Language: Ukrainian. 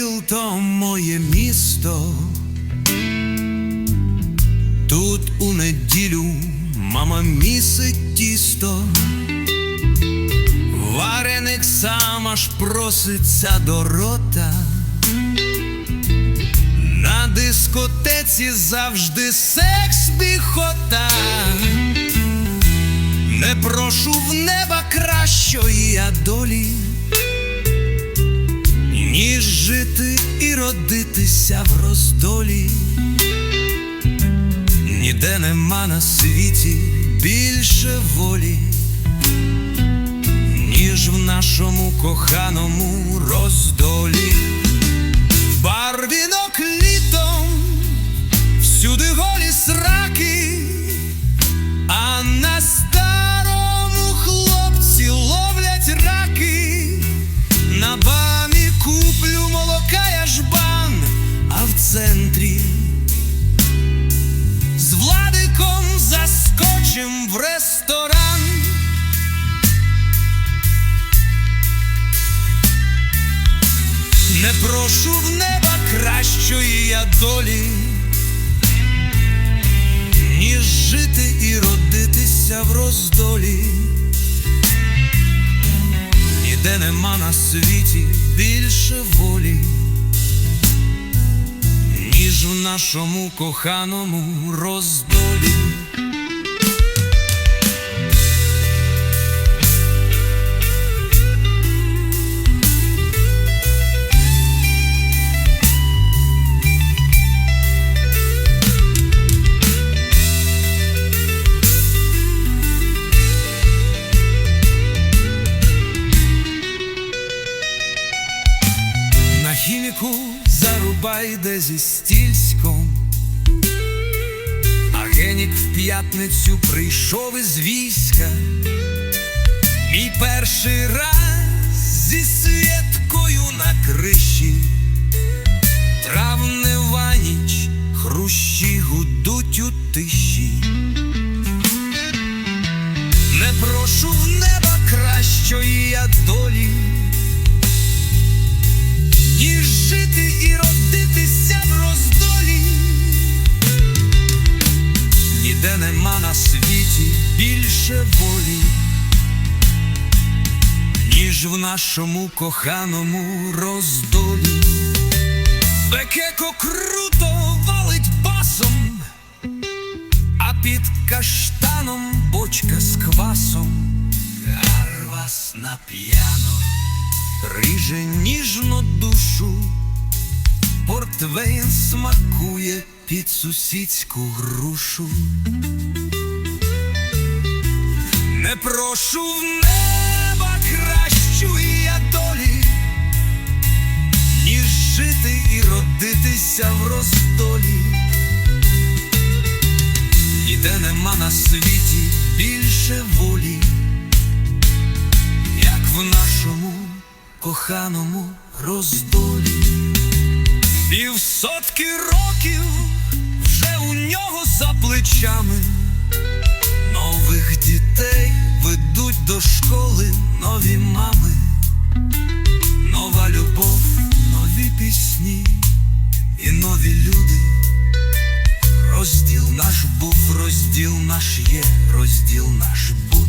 Ізмаїл то моє місто. Тут у неділю мама місить тісто, вареник сам аж проситься до рота. На дискотеці завжди секс біхота. Не прошу в неба кращої я долі жити і родитися в роздолі. Ніде нема на світі більше волі, ніж в нашому коханому роздолі. Центрі з владиком заскочим в ресторан. Не прошу в неба кращої я долі, ніж жити і родитися в роздолі. Ніде нема на світі більше волі, нашому коханому роздолі. Зарубай де зі стільськом, а генік в п'ятницю прийшов із війська. Мій перший раз зі святкою на криші, травнева ніч, хрущі гудуть у тиші. Більше волі, ніж в нашому коханому роздолі. Бекеко круто валить басом, а під каштаном бочка з квасом. Гарвас на п'яно Риже ніжно душу, портвейн смакує під сусідську грушу. Прошу в неба кращої я долі, ніж жити і родитися в роздолі. Ніде нема на світі більше волі, як в нашому коханому роздолі. Півсотки років вже у нього за плечами. Нових дітей до школи нові мами, нова любов, нові пісні і нові люди. Розділ наш був, розділ наш є, розділ наш був.